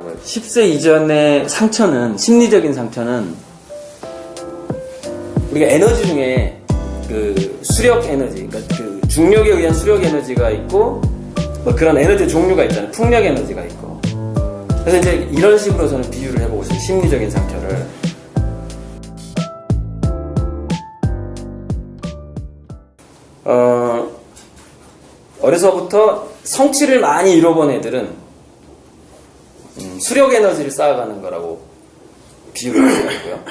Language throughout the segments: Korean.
10세 이전의 상처는 심리적인 상처는 우리가 에너지 중에 그 수력 에너지, 그러니까 그 중력에 의한 수력 에너지가 있고 뭐 그런 에너지 종류가 있잖아요. 풍력 에너지가 있고. 그래서 이제 이런 식으로 저는 비유를 해보고 싶어요. 심리적인 상처를. 어, 어려서부터 성취를 많이 이뤄본 애들은 음, 수력 에너지를 쌓아가는 거라고 비유를 하더라고요.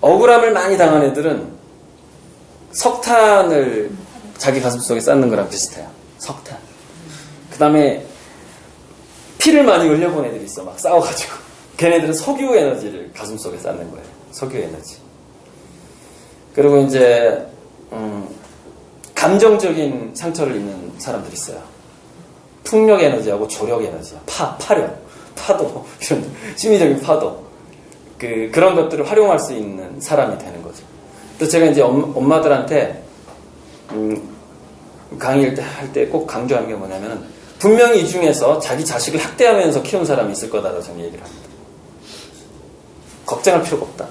억울함을 많이 당한 애들은 석탄을 자기 가슴 속에 쌓는 거랑 비슷해요. 석탄. 그 다음에 피를 많이 흘려본 애들이 있어. 막 싸워가지고. 걔네들은 석유 에너지를 가슴 속에 쌓는 거예요. 석유 에너지. 그리고 이제, 음, 감정적인 상처를 입는 사람들이 있어요. 풍력 에너지하고 조력 에너지, 파, 파력, 파도, 이런 심리적인 파도. 그, 그런 것들을 활용할 수 있는 사람이 되는 거죠. 또 제가 이제 엄, 엄마들한테, 음, 강의할 때, 할때 꼭 강조하는 게 뭐냐면은, 분명히 이 중에서 자기 자식을 학대하면서 키운 사람이 있을 거다라고 저는 얘기를 합니다. 걱정할 필요가 없다.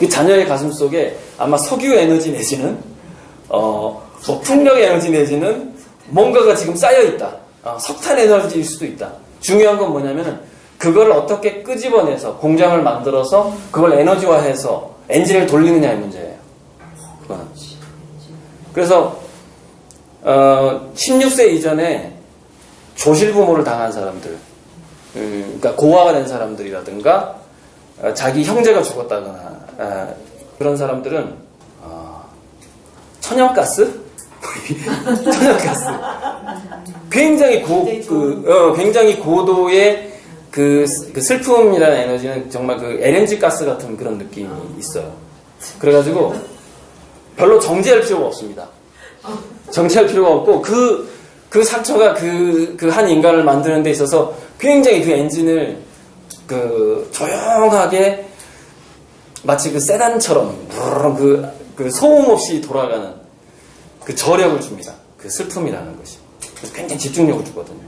이 자녀의 가슴 속에 아마 석유 에너지 내지는, 어, 뭐 풍력 에너지 내지는 뭔가가 지금 쌓여 있다. 어, 석탄 에너지일 수도 있다. 중요한 건 뭐냐면은 그거를 어떻게 끄집어내서 공장을 만들어서 그걸 에너지화해서 엔진을 돌리느냐의 문제예요. 그거는. 그래서 어, 16세 이전에 조실 부모를 당한 사람들, 음, 그러니까 고아가 된 사람들이라든가 어, 자기 형제가 죽었다거나 어, 그런 사람들은 어, 천연가스, 천연가스, 굉장히 고, 그, 어, 굉장히 고도의 그, 스- 그 슬픔이라는 에너지는 정말 그 LNG 가스 같은 그런 느낌이 있어요. 그래가지고 별로 정지할 필요가 없습니다. 정지할 필요가 없고 그, 그 상처가 그, 그 한 인간을 만드는 데 있어서 굉장히 그 엔진을 그 조용하게 마치 그 세단처럼 그, 그 소음 없이 돌아가는 그 저력을 줍니다. 그 슬픔이라는 것이. 굉장히 집중력을 주거든요.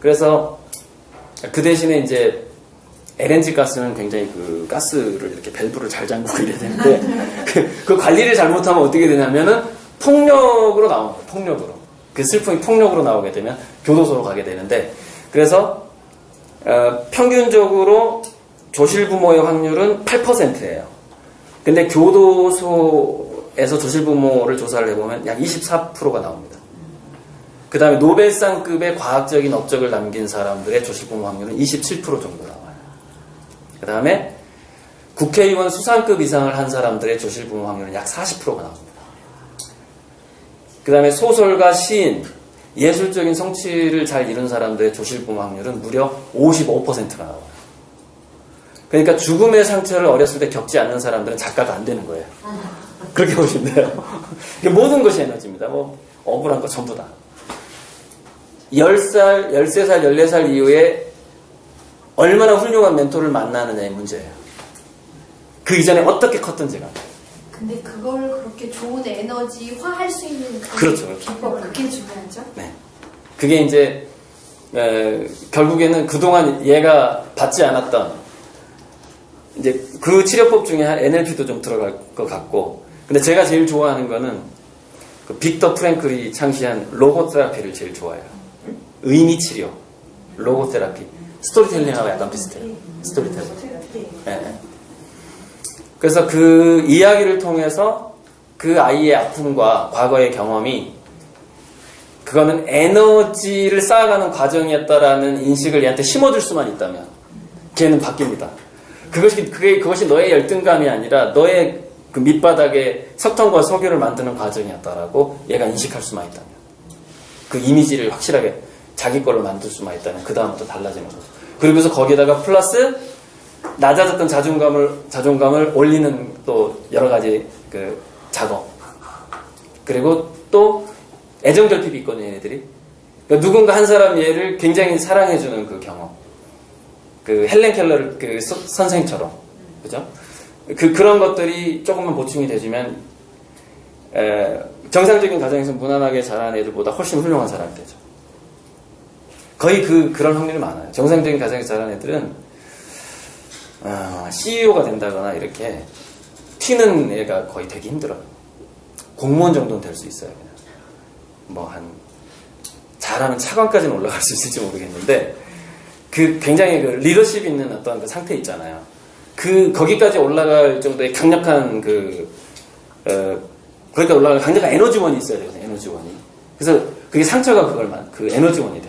그래서 그 대신에 이제 LNG 가스는 굉장히 그 가스를 이렇게 밸브를 잘 잠그고 이래야 되는데 그, 그 관리를 잘못하면 어떻게 되냐면은 폭력으로 나오는 거예요. 폭력으로. 그 슬픔이 폭력으로 나오게 되면 교도소로 가게 되는데 그래서 어, 평균적으로 조실 부모의 확률은 8%예요. 근데 교도소에서 조실 부모를 조사를 해보면 약 24%가 나옵니다. 그 다음에 노벨상급의 과학적인 업적을 남긴 사람들의 조실부모 확률은 27% 정도 나와요. 그 다음에 국회의원 수상급 이상을 한 사람들의 조실부모 확률은 약 40%가 나옵니다. 그 다음에 소설가, 시인, 예술적인 성취를 잘 이룬 사람들의 조실부모 확률은 무려 55%가 나와요. 그러니까 죽음의 상처를 어렸을 때 겪지 않는 사람들은 작가가 안 되는 거예요. 그렇게 보시면 돼요. 이게 모든 것이 에너지입니다. 뭐, 억울한 거 전부 다. 10살, 13살, 14살 이후에 얼마나 훌륭한 멘토를 만나느냐의 문제예요. 그 이전에 어떻게 컸던지가. 근데 그걸 그렇게 좋은 에너지화 할 수 있는 그 그렇죠, 그렇죠. 비법 그게 중요하죠. 네. 그게 이제, 에, 결국에는 그동안 얘가 받지 않았던, 이제 그 치료법 중에 한 NLP도 좀 들어갈 것 같고, 근데 제가 제일 좋아하는 거는 그 빅터 프랭클이 창시한 로고 테라피를 제일 좋아해요. 의미 치료, 로고 테라피. 스토리텔링하고 약간 비슷해요. 스토리텔링. 네. 그래서 그 이야기를 통해서 그 아이의 아픔과 과거의 경험이 그거는 에너지를 쌓아가는 과정이었다라는 인식을 얘한테 심어줄 수만 있다면 걔는 바뀝니다. 그것이 그게 그것이 너의 열등감이 아니라 너의 그 밑바닥에 석탄과 석유를 만드는 과정이었다라고 얘가 인식할 수만 있다면 그 이미지를 확실하게 자기 걸로 만들 수만 있다면 그 다음부터 달라지는 거죠. 그리고서 거기다가 플러스 낮아졌던 자존감을 자존감을 올리는 또 여러 가지 그 작업 그리고 또 애정 결핍이 있거든요, 얘네들이. 그러니까 누군가 한 사람 얘를 굉장히 사랑해주는 그 경험. 그 헬렌 켈러 그 서- 선생처럼. 그죠? 그, 그런 것들이 조금만 보충이 되주면, 에, 정상적인 가정에서 무난하게 자란 애들보다 훨씬 훌륭한 사람이 되죠. 거의 그 그런 확률이 많아요. 정상적인 가정에서 자란 애들은 CEO가 된다거나 이렇게 튀는 애가 거의 되기 힘들어요. 공무원 정도는 될 수 있어요. 그냥 뭐 한 잘하면 차관까지는 올라갈 수 있을지 모르겠는데 그 굉장히 그 리더십 있는 어떤 그 상태 있잖아요. 그 거기까지 올라갈 정도의 강력한 그 어, 거기까지 올라갈 강력한 에너지원이 있어야 돼요. 에너지원이. 그래서 그게 상처가 그걸 만, 그 에너지원이 돼.